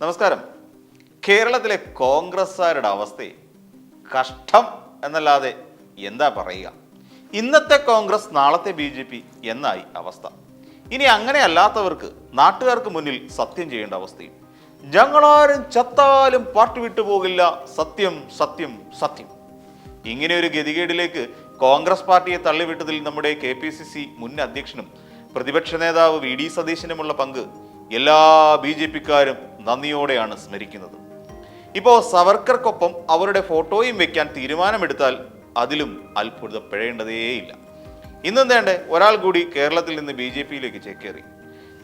നമസ്കാരം. കേരളത്തിലെ കോൺഗ്രസ്സുകാരുടെ അവസ്ഥ കഷ്ടം എന്നല്ലാതെ എന്താ പറയുക? ഇന്നത്തെ കോൺഗ്രസ് നാളത്തെ ബി ജെ പി എന്നായി അവസ്ഥ. ഇനി അങ്ങനെ അല്ലാത്തവർക്ക് നാട്ടുകാർക്ക് മുന്നിൽ സത്യം ചെയ്യേണ്ട അവസ്ഥയും ഞങ്ങളാരും ചത്താലും പാർട്ടി വിട്ടുപോകില്ല സത്യം സത്യം സത്യം. ഇങ്ങനെ ഒരു ഗതികേടിലേക്ക് കോൺഗ്രസ് പാർട്ടിയെ തള്ളിവിട്ടതിൽ നമ്മുടെ കെ പി സി സി മുൻ അധ്യക്ഷനും പ്രതിപക്ഷ നേതാവ് വി ഡി സതീശനുമുള്ള പങ്ക് എല്ലാ ബി ജെ പിക്കാരും നന്ദിയോടെയാണ് സ്മരിക്കുന്നത്. ഇപ്പോൾ സവർക്കർക്കൊപ്പം അവരുടെ ഫോട്ടോയും വെക്കാൻ തീരുമാനമെടുത്താൽ അതിലും അത്ഭുതപ്പെടേണ്ടതേയില്ല ഇന്നും വേണ്ടേ ഒരാൾ കൂടി കേരളത്തിൽ നിന്ന് ബി ജെ പിയിലേക്ക് ചേക്കേറി.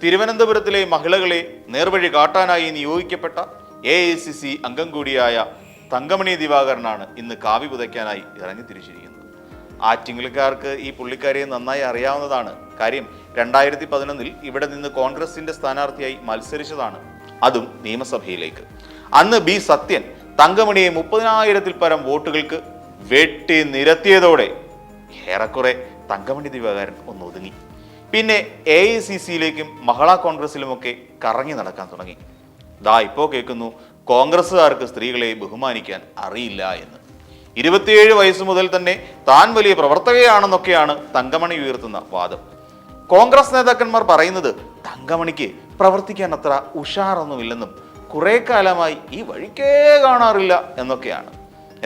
തിരുവനന്തപുരത്തിലെ മഹിളകളെ നേർവഴി കാട്ടാനായി നിയോഗിക്കപ്പെട്ട എ ഐ സി സി അംഗം കൂടിയായ തങ്കമണി ദിവാകരനാണ് ഇന്ന് കാവി പുതയ്ക്കാനായി ഇറങ്ങി തിരിച്ചിരിക്കുന്നത്. ആറ്റിങ്ങൽക്കാർക്ക് ഈ പുള്ളിക്കാരിയെ നന്നായി അറിയാവുന്നതാണ്. കാര്യം രണ്ടായിരത്തി പതിനൊന്നിൽ ഇവിടെ നിന്ന് കോൺഗ്രസിന്റെ സ്ഥാനാർത്ഥിയായി മത്സരിച്ചതാണ് അതും നിയമസഭയിലേക്ക്. അന്ന് ബി സത്യൻ തങ്കമണിയെ മുപ്പതിനായിരത്തിൽ പരം വോട്ടുകൾക്ക് വെട്ടി നിരത്തിയതോടെ ഏറെക്കുറെ തങ്കമണി ദിവാകരൻ ഒന്ന് ഒതുങ്ങി പിന്നെ എ ഐ സി സിയിലേക്കും മഹളാ കോൺഗ്രസിലുമൊക്കെ കറങ്ങി നടക്കാൻ തുടങ്ങി. ദാ ഇപ്പോൾ കേൾക്കുന്നു കോൺഗ്രസ്സുകാർക്ക് സ്ത്രീകളെ ബഹുമാനിക്കാൻ അറിയില്ല എന്ന്. ഇരുപത്തിയേഴ് വയസ്സ് മുതൽ തന്നെ താൻ വലിയ പ്രവർത്തകയാണെന്നൊക്കെയാണ് തങ്കമണി ഉയർത്തുന്ന വാദം. കോൺഗ്രസ് നേതാക്കന്മാർ പറയുന്നത് തങ്കമണിക്ക് പ്രവർത്തിക്കാൻ അത്ര ഉഷാറൊന്നുമില്ലെന്നും കുറെ കാലമായി ഈ വഴിക്കേ കാണാറില്ല എന്നൊക്കെയാണ്.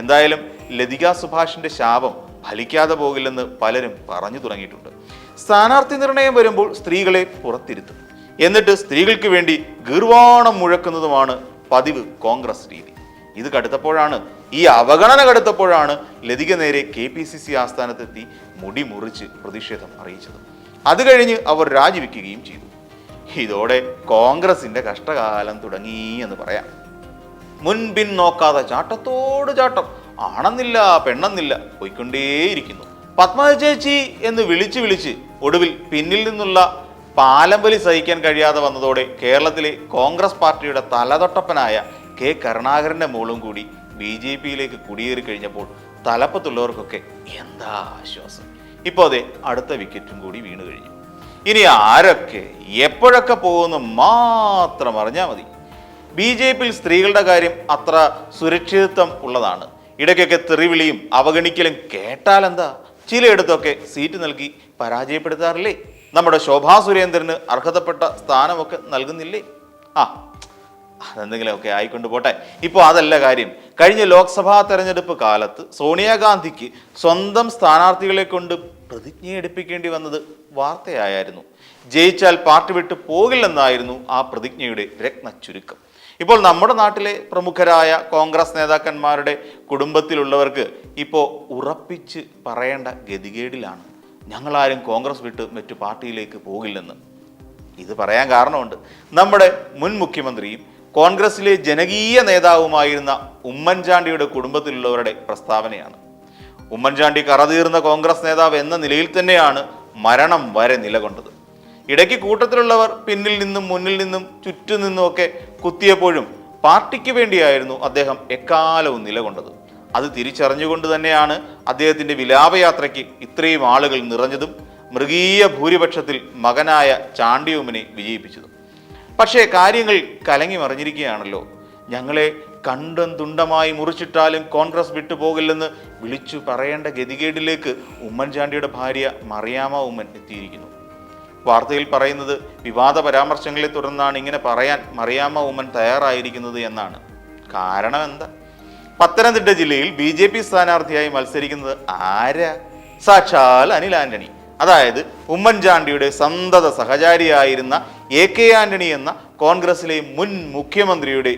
എന്തായാലും ലതിക സുഭാഷിന്റെ ശാപം ഫലിക്കാതെ പോകില്ലെന്ന് പലരും പറഞ്ഞു തുടങ്ങിയിട്ടുണ്ട്. സ്ഥാനാർത്ഥി നിർണയം വരുമ്പോൾ സ്ത്രീകളെ പുറത്തിരുത്തും. എന്നിട്ട് സ്ത്രീകൾക്ക് വേണ്ടി ഗീർവാണം മുഴക്കുന്നതുമാണ് പതിവ് കോൺഗ്രസ് രീതി. ഇത് കടുത്തപ്പോഴാണ് ഈ അവഗണന കടുത്തപ്പോഴാണ് ലതിക നേരെ കെ പി സി സി ആസ്ഥാനത്തെത്തി മുടി മുറിച്ച് പ്രതിഷേധം അറിയിച്ചത്. അത് കഴിഞ്ഞ് അവർ രാജിവെക്കുകയും ചെയ്തു. ഇതോടെ കോൺഗ്രസിന്റെ കഷ്ടകാലം തുടങ്ങി എന്ന് പറയാം. മുൻപിൻ നോക്കാതെ ചാട്ടത്തോട് ചാട്ടം ആണെന്നില്ല പെണ്ണെന്നില്ല പോയിക്കൊണ്ടേയിരിക്കുന്നു. പത്മജ ചേച്ചി എന്ന് വിളിച്ച് വിളിച്ച് ഒടുവിൽ പിന്നിൽ നിന്നുള്ള പാലമ്പലി സഹിക്കാൻ കഴിയാതെ വന്നതോടെ കേരളത്തിലെ കോൺഗ്രസ് പാർട്ടിയുടെ തലതൊട്ടപ്പനായ കെ കരുണാകരന്റെ മോളും കൂടി ബി ജെ പിയിലേക്ക് കുടിയേറി കഴിഞ്ഞപ്പോൾ തലപ്പത്തുള്ളവർക്കൊക്കെ എന്താ ആശ്വാസം. ഇപ്പോൾ അതെ അടുത്ത വിക്കറ്റും കൂടി വീണു കഴിഞ്ഞു. ഇനി ആരൊക്കെ എപ്പോഴൊക്കെ പോകുമെന്ന് മാത്രം അറിഞ്ഞാൽ മതി. ബി ജെ പിയിൽ സ്ത്രീകളുടെ കാര്യം അത്ര സുരക്ഷിതത്വം ഉള്ളതാണ്. ഇടയ്ക്കൊക്കെ തെറിവിളിയും അവഗണിക്കലും കേട്ടാലെന്താ? ചിലയിടത്തൊക്കെ സീറ്റ് നൽകി പരാജയപ്പെടുത്താറില്ലേ? നമ്മുടെ ശോഭാ സുരേന്ദ്രന് അർഹതപ്പെട്ട സ്ഥാനമൊക്കെ നൽകുന്നില്ലേ? ആ അതെന്തെങ്കിലുമൊക്കെ ആയിക്കൊണ്ട് പോട്ടെ. ഇപ്പോൾ അതല്ല കാര്യം. കഴിഞ്ഞ ലോക്സഭാ തെരഞ്ഞെടുപ്പ് കാലത്ത് സോണിയാഗാന്ധിക്ക് സ്വന്തം സ്ഥാനാർത്ഥികളെ കൊണ്ട് പ്രതിജ്ഞ എടുപ്പിക്കേണ്ടി വന്നത് വാർത്തയായിരുന്നു. ജയിച്ചാൽ പാർട്ടി വിട്ട് പോകില്ലെന്നായിരുന്നു ആ പ്രതിജ്ഞയുടെ രത്ന ചുരുക്കം. ഇപ്പോൾ നമ്മുടെ നാട്ടിലെ പ്രമുഖരായ കോൺഗ്രസ് നേതാക്കന്മാരുടെ കുടുംബത്തിലുള്ളവർക്ക് ഇപ്പോൾ ഉറപ്പിച്ച് പറയേണ്ട ഗതികേടിലാണ്. ഞങ്ങളാരും കോൺഗ്രസ് വിട്ട് മറ്റു പാർട്ടിയിലേക്ക് പോകില്ലെന്ന്. ഇത് പറയാൻ കാരണമുണ്ട്. നമ്മുടെ മുൻ മുഖ്യമന്ത്രിയും കോൺഗ്രസിലെ ജനകീയ നേതാവുമായിരുന്ന ഉമ്മൻചാണ്ടിയുടെ കുടുംബത്തിലുള്ളവരുടെ പ്രസ്താവനയാണ്. ഉമ്മൻചാണ്ടി കറതീർന്ന കോൺഗ്രസ് നേതാവ് എന്ന നിലയിൽ തന്നെയാണ് മരണം വരെ നിലകൊണ്ടത്. ഇടയ്ക്ക് കൂട്ടത്തിലുള്ളവർ പിന്നിൽ നിന്നും മുന്നിൽ നിന്നും ചുറ്റും നിന്നുമൊക്കെ കുത്തിയപ്പോഴും പാർട്ടിക്ക് വേണ്ടിയായിരുന്നു അദ്ദേഹം എക്കാലവും നിലകൊണ്ടത്. അത് തിരിച്ചറിഞ്ഞുകൊണ്ട് തന്നെയാണ് അദ്ദേഹത്തിന്റെ വിലാപയാത്രയ്ക്ക് ഇത്രയും ആളുകൾ നിറഞ്ഞതും മൃഗീയ ഭൂരിപക്ഷത്തിൽ മകനായ ചാണ്ടിയുമ്മനെ വിജയിപ്പിച്ചതും. പക്ഷേ കാര്യങ്ങൾ കലങ്ങി മറിഞ്ഞിരിക്കുകയാണല്ലോ. ഞങ്ങളെ കണ്ടും തുണ്ടമായി മുറിച്ചിട്ടാലും കോൺഗ്രസ് വിട്ടുപോകില്ലെന്ന് വിളിച്ചു പറയേണ്ട ഗതികേടിലേക്ക് ഉമ്മൻചാണ്ടിയുടെ ഭാര്യ മറിയാമ ഉമ്മൻ എത്തിയിരിക്കുന്നു. വാർത്തയിൽ പറയുന്നത് വിവാദ പരാമർശങ്ങളെ തുടർന്നാണ് ഇങ്ങനെ പറയാൻ മറിയാമ ഉമ്മൻ തയ്യാറായിരിക്കുന്നത് എന്നാണ്. കാരണം എന്താ? പത്തനംതിട്ട ജില്ലയിൽ ബി ജെ പി സ്ഥാനാർത്ഥിയായി മത്സരിക്കുന്നത് ആരാ? സാക്ഷാൽ അനിൽ ആന്റണി. അതായത് ഉമ്മൻചാണ്ടിയുടെ സന്തത സഹചാരിയായിരുന്ന എ കെ ആന്റണി എന്ന കോൺഗ്രസിലെ മുൻ മുഖ്യമന്ത്രിയുടെ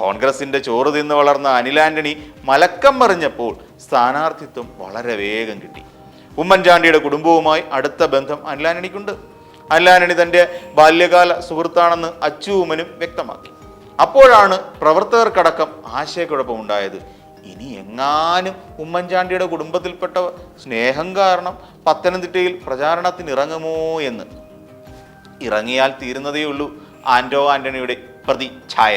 കോൺഗ്രസിന്റെ ചോറ് തിന്ന് വളർന്ന അനിൽ ആന്റണി മലക്കം മറിഞ്ഞപ്പോൾ സ്ഥാനാർത്ഥിത്വം വളരെ വേഗം കിട്ടി. ഉമ്മൻചാണ്ടിയുടെ കുടുംബവുമായി അടുത്ത ബന്ധം അനിൽ ആന്റണി തന്റെ ബാല്യകാല സുഹൃത്താണെന്ന് അച്ചു ഉമ്മനും വ്യക്തമാക്കി. അപ്പോഴാണ് പ്രവർത്തകർക്കടക്കം ആശയക്കുഴപ്പമുണ്ടായത് ഇനി എങ്ങാനും ഉമ്മൻചാണ്ടിയുടെ കുടുംബത്തിൽപ്പെട്ട സ്നേഹം കാരണം പത്തനംതിട്ടയിൽ പ്രചാരണത്തിന് ഇറങ്ങുമോ എന്ന്. ഇറങ്ങിയാൽ തീരുന്നതേ ഉള്ളൂ ആന്റോ ആന്റണിയുടെ പ്രതിച്ഛായ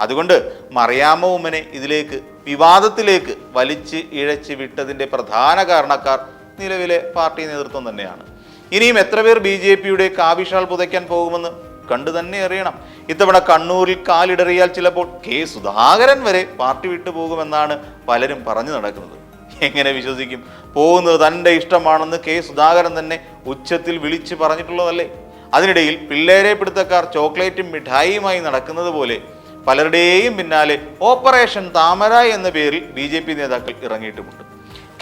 അതുകൊണ്ട് മറിയാമ്മ ഉമ്മനെ ഇതിലേക്ക് വിവാദത്തിലേക്ക് വലിച്ച് ഇഴച്ച് വിട്ടതിന്റെ പ്രധാന കാരണക്കാർ നിലവിലെ പാർട്ടി നേതൃത്വം തന്നെയാണ്. ഇനിയും എത്ര പേർ ബി ജെ പിയുടെ കാവിഷാൾ പുതയ്ക്കാൻ പോകുമെന്ന് കണ്ടു തന്നെ അറിയണം. ഇത്തവണ കണ്ണൂരിൽ കാലിടറിയാൽ ചിലപ്പോൾ കെ സുധാകരൻ വരെ പാർട്ടി വിട്ടു പോകുമെന്നാണ് പലരും പറഞ്ഞു നടക്കുന്നത്. എങ്ങനെ വിശ്വസിക്കും? പോകുന്നത് തന്റെ ഇഷ്ടമാണെന്ന് കെ സുധാകരൻ തന്നെ ഉച്ചത്തിൽ വിളിച്ച് പറഞ്ഞിട്ടുള്ളതല്ലേ? അതിനിടയിൽ പിള്ളേരെ പിടുത്തക്കാർ ചോക്ലേറ്റും മിഠായിയുമായി നടക്കുന്നത് പോലെ പലരുടെയും പിന്നാലെ ഓപ്പറേഷൻ താമര എന്ന പേരിൽ ബി ജെ പി നേതാക്കൾ ഇറങ്ങിയിട്ടുമുണ്ട്.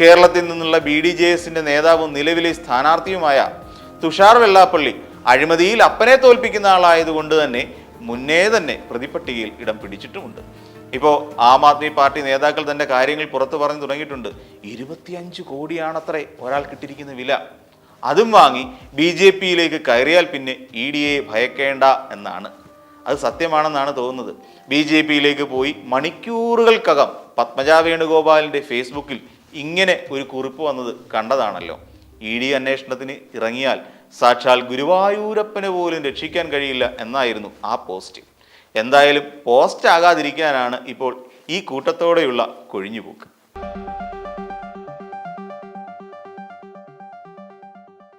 കേരളത്തിൽ നിന്നുള്ള ബി ഡി ജെ എസിന്റെ നേതാവും നിലവിലെ സ്ഥാനാർത്ഥിയുമായ തുഷാർ വെള്ളാപ്പള്ളി അഴിമതിയിൽ അപ്പനെ തോൽപ്പിക്കുന്ന ആളായതുകൊണ്ട് തന്നെ മുന്നേ തന്നെ പ്രതിപട്ടികയിൽ ഇടം പിടിച്ചിട്ടുമുണ്ട്. ഇപ്പോൾ ആം ആദ്മി പാർട്ടി നേതാക്കൾ തന്റെ കാര്യങ്ങൾ പുറത്തു പറഞ്ഞു തുടങ്ങിയിട്ടുണ്ട്. ഇരുപത്തിയഞ്ച് കോടിയാണത്രേ ഒരാൾ കിട്ടിയിരിക്കുന്ന വില. അതും വാങ്ങി ബി ജെ പിയിലേക്ക് കയറിയാൽ പിന്നെ ഇ ഡി എ ഭയക്കേണ്ട എന്നാണ് അത് സത്യമാണെന്നാണ് തോന്നുന്നത്. ബി ജെ പിയിലേക്ക് പോയി മണിക്കൂറുകൾക്കകം പത്മജ വേണുഗോപാലിന്റെ ഫേസ്ബുക്കിൽ ഇങ്ങനെ ഒരു കുറിപ്പ് വന്നത് കണ്ടതാണല്ലോ. ഇ ഡി അന്വേഷണത്തിന് ഇറങ്ങിയാൽ സാക്ഷാൽ ഗുരുവായൂരപ്പന് പോലും രക്ഷിക്കാൻ കഴിയില്ല എന്നായിരുന്നു ആ പോസ്റ്റ്. എന്തായാലും പോസ്റ്റ് ആകാതിരിക്കാനാണ് ഇപ്പോൾ ഈ കൂട്ടത്തോടെയുള്ള കൊഴിഞ്ഞുപോക്ക്.